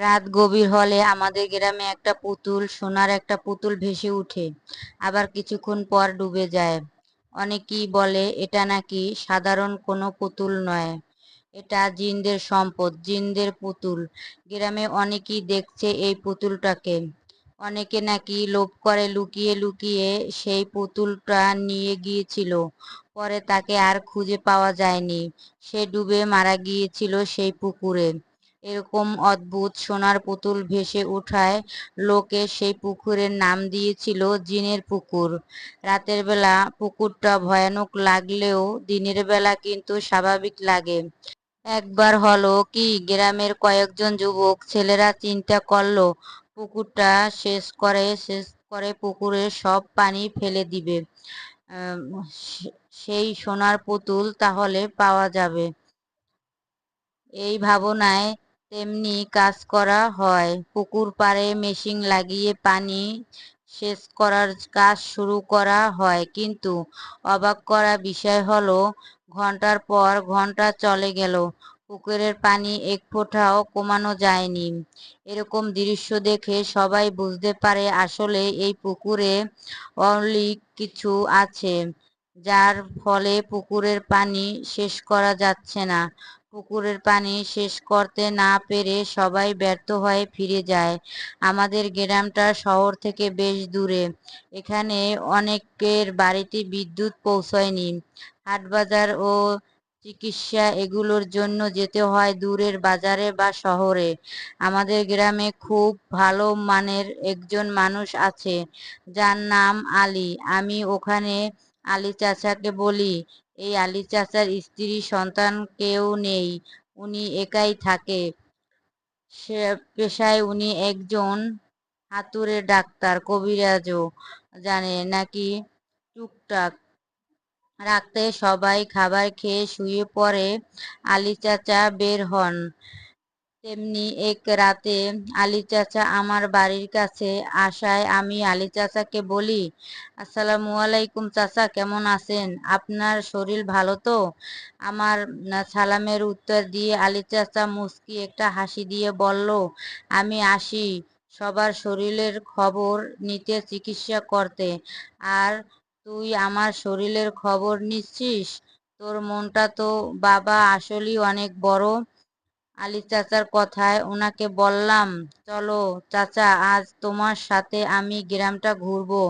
রাত গভীর হলে আমাদের গ্রামে একটা পুতুল, সোনার একটা পুতুল ভেসে উঠে, আবার কিছুক্ষণ পর ডুবে যায়। অনেকেই বলে, এটা নাকি সাধারণ কোনো পুতুল নয়। এটা জিনদের সম্পদ, জিনদের পুতুল। গ্রামে অনেকেই দেখছে এই পুতুলটাকে। অনেকে নাকি লোভ করে লুকিয়ে লুকিয়ে সেই পুতুলটা নিয়ে গিয়েছিল। পরে তাকে আর খুঁজে পাওয়া যায়নি। সে ডুবে মারা গিয়েছিল সেই পুকুরে। এরকম অদ্ভুত সোনার পুতুল ভেসে ওঠায় লোকে সেই পুকুরের নাম দিয়েছিল জিনের পুকুর। রাতের বেলা পুকুরটা ভয়ানক লাগলেও দিনের বেলা কিন্তু স্বাভাবিক লাগে। একবার হলো কি, গ্রামের কয়েকজন যুবক ছেলেরা চিন্তা করল, পুকুরটা শেষ করে শেষ করে পুকুরের সব পানি ফেলে দিবে। সেই সোনার পুতুল তাহলে পাওয়া যাবে। এই ভাবনায় তেমনি কাজ করা হয়। পুকুর পাড়ে মেশিন লাগিয়ে পানি শেষ করার কাজ শুরু করা হয়। কিন্তু অবাক করা বিষয় হলো, ঘণ্টার পর ঘণ্টা চলে গেল। পুকুরের পানি এক ফোঁটাও কমানো যায়নি। এরকম দৃশ্য দেখে সবাই বুঝতে পারে আসলে এই পুকুরে অলিক কিছু আছে, যার ফলে পুকুরের পানি শেষ করা যাচ্ছে না। পুকুরের পানি শেষ করতে না পেরে সবাই ব্যর্থ হয়ে ফিরে যায়। আমাদের গ্রামটা শহর থেকে বেশ দূরে। এখানে অনেকের বাড়িতে বিদ্যুৎ পৌঁছয়নি। হাটবাজার ও চিকিৎসা এগুলোর জন্য যেতে হয় দূরের বাজারে বা শহরে। আমাদের গ্রামে খুব ভালো মানের একজন মানুষ আছে, যার নাম আলী। আমি ওখানে আলী চাচাকে বলি এই আলী চাচার স্ত্রী সন্তান কেউ নেই, উনি একাই থাকে। সে পেশায় উনি একজন হাতুড়ে ডাক্তার, কবিরাজও জানে, নাকি টুকটাক। রাতে সবাই খাবার খেয়ে শুয়ে পড়ে আলী চাচা বের হন। তেমনি এক রাতে আলী চাচা আমার বাড়ির কাছে আসায় আমি আলী চাচাকে বলি, আসসালামু আলাইকুম চাচা, কেমন আছেন? আপনার শরীর ভালো তো? আমার সালামের উত্তর দিয়ে আলী চাচা মুস্কি একটা হাসি দিয়ে বলল, আমি আসি। সবার শরীরের খবর নিতে চিকিৎসা করতে। আর তুই আমার শরীরের খবর নিচ্ছিস? তোর মনটা তো বাবা আসলেই অনেক বড়। আলী চাচার কথায় ওনাকে বললাম, চলো চাচা, আজ তোমার সাথে আমি গ্রামটা ঘুরবো।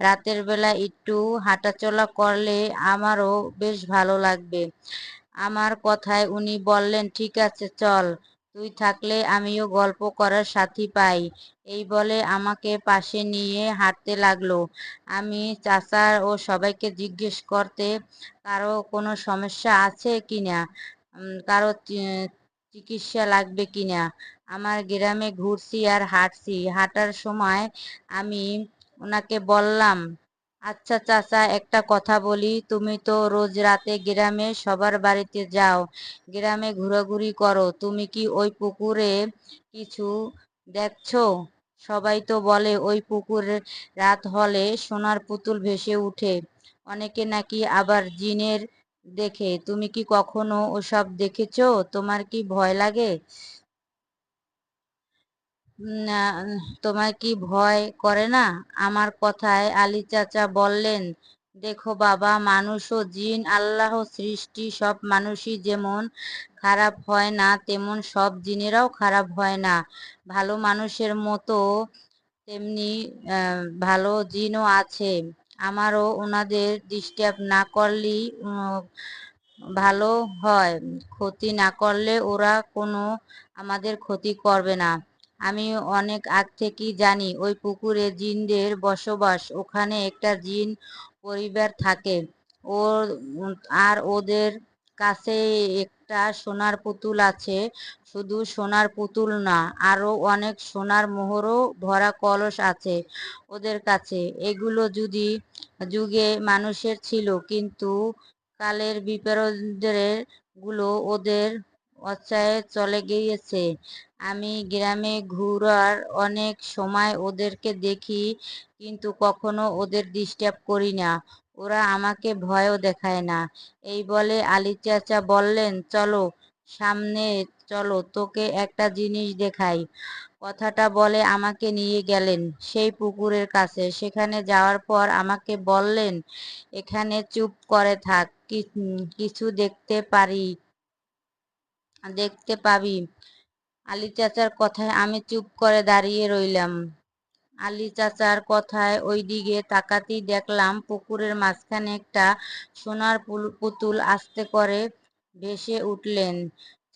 রাতের বেলা একটু হাঁটাচলা করলে আমারও বেশ ভালো লাগবে। আমার কথায় উনি বললেন, ঠিক আছে, চল। তুই থাকলে আমিও গল্প করার সাথী পাই। এই বলে আমাকে পাশে নিয়ে হাঁটতে লাগল। আমি চাচার ও সবাইকে জিজ্ঞেস করতে, কারও কোনো সমস্যা আছে কিনা? কারও চিকিৎসা লাগবে কিনা? আমার গ্রামে ঘুরছি আর হাঁটছি। হাঁটার সময় আমি ওনাকে বললাম আচ্ছা চাচা, একটা কথা বলি। তুমি তো রোজ রাতে গ্রামে সবার বাড়িতে যাও। গ্রামে ঘোরাঘুরি করো। তুমি কি ওই পুকুরে কিছু দেখছ? সবাই তো বলে, ওই পুকুরে রাত হলে সোনার পুতুল ভেসে উঠে। অনেকে নাকি আবার জিনের দেখে, তুমি কি কখনো ওসব দেখেছ? তোমার কি ভয় লাগে? তোমার কি ভয় করে না? আমার কথায় আলী চাচা বললেন, দেখো বাবা, মানুষ ও জিন, আল্লাহ সৃষ্টি, সব মানুষই যেমন খারাপ হয় না, তেমন সব জিনেরাও খারাপ হয় না। ভালো মানুষের মতো তেমনি ভালো জিনও আছে। আমারও ওনাদের ডিস্টার্ব না করলেই ভালো হয়। ক্ষতি না করলে ওরা কোনো আমাদের ক্ষতি করবে না। আমি অনেক আগ থেকেই জানি, ওই পুকুরে জিনদের বসবাস, ওখানে একটা জিন পরিবার থাকে। ওর, আর ওদের কাছে একটা সোনার পুতুল আছে। শুধু সোনার পুতুল না আরও অনেক সোনার মোহরও ভরা কলস আছে ওদের কাছে। এগুলো যদি যুগে মানুষের ছিল, কিন্তু কালের বিপরীতেরগুলো ওদের অচ্ছায় চলে গিয়েছে। আমি গ্রামে ঘুরার অনেক সময় ওদেরকে দেখি, কিন্তু কখনো ওদের ডিস্টার্ব করি না। ওরা আমাকে ভয়ও দেখায় না। এই বলে আলী চাচা বললেন, চলো, সামনে চলো, তোকে একটা জিনিস দেখাই। কথাটা বলে আমাকে নিয়ে গেলেন সেই পুকুরের কাছে। সেখানে যাওয়ার পর আমাকে বললেন, এখানে চুপ করে থাক কিছু দেখতে পারি, দেখতে পাবি। আলী চাচার কথায় আমি চুপ করে দাঁড়িয়ে রইলাম। আলী চাচার কথায় ওইদিকে তাকাতি দেখলাম পুকুরের মাঝখানে একটা সোনার পুতুল আস্তে করে ভেসে উঠলেন।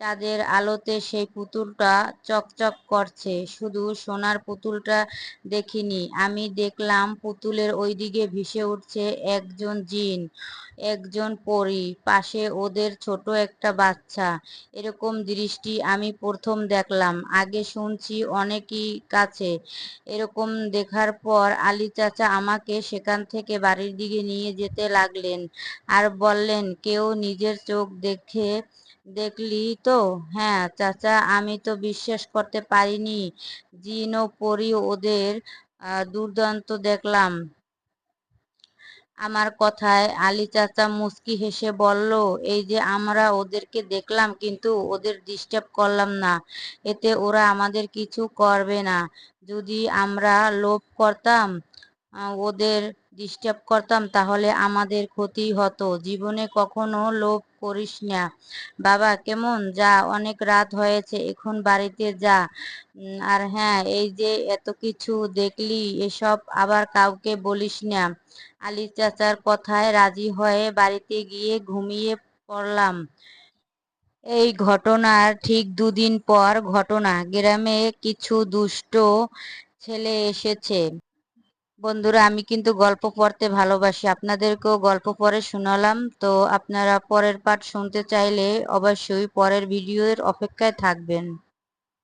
চাঁদের আলোতে সেই পুতুলটা চকচক করছে। শুধু সোনার পুতুলটা দেখিনি, আমি দেখলাম পুতুলের ওইদিকে ভেসে উঠছে একজন জিন, একজন পরী, পাশে ওদের ছোট একটা বাচ্চা। এরকম দৃষ্টি আমি প্রথম দেখলাম, আগে শুনছি অনেকই কাছে। এরকম দেখার পর আলী চাচা আমাকে সেখান থেকে বাড়ির দিকে নিয়ে যেতে লাগলেন আর বললেন, কেউ নিজের চোখ দেখে দেখলি তো? হ্যাঁ চাচা, আমি তো বিশ্বাস করতে পারিনি। জিন ও পরি ওদের দুর্দান্ত দেখলাম। আমার কথায় আলী চাচা মুস্কি হেসে বলল, এই যে আমরা ওদেরকে দেখলাম, কিন্তু ওদের ডিস্টার্ব করলাম না। এতে ওরা আমাদের কিছু করবে না। যদি আমরা লোভ করতাম ওদের ডিস্টার্ব করতাম, তাহলে আমাদের ক্ষতি হতো। জীবনে কখনো লোভ করিস না। বাবা, কেমন? যা, অনেক রাত হয়েছে, এখন বাড়িতে যা। আর হ্যাঁ এই যে এত কিছু দেখলি, এসব আবার কাউকে বলিস না। আলী চাচার কথায় রাজি হয়ে বাড়িতে গিয়ে ঘুমিয়ে পড়লাম। এই ঘটনার ঠিক দুদিন পর ঘটনা। গ্রামে কিছু দুষ্ট ছেলে এসেছে। বন্ধুরা, আমি কিন্তু গল্প পড়তে ভালোবাসি। আপনাদেরকেও গল্প পড়ে শোনালাম। তো আপনারা পরের পাঠ শুনতে চাইলে অবশ্যই পরের ভিডিওর অপেক্ষায় থাকবেন।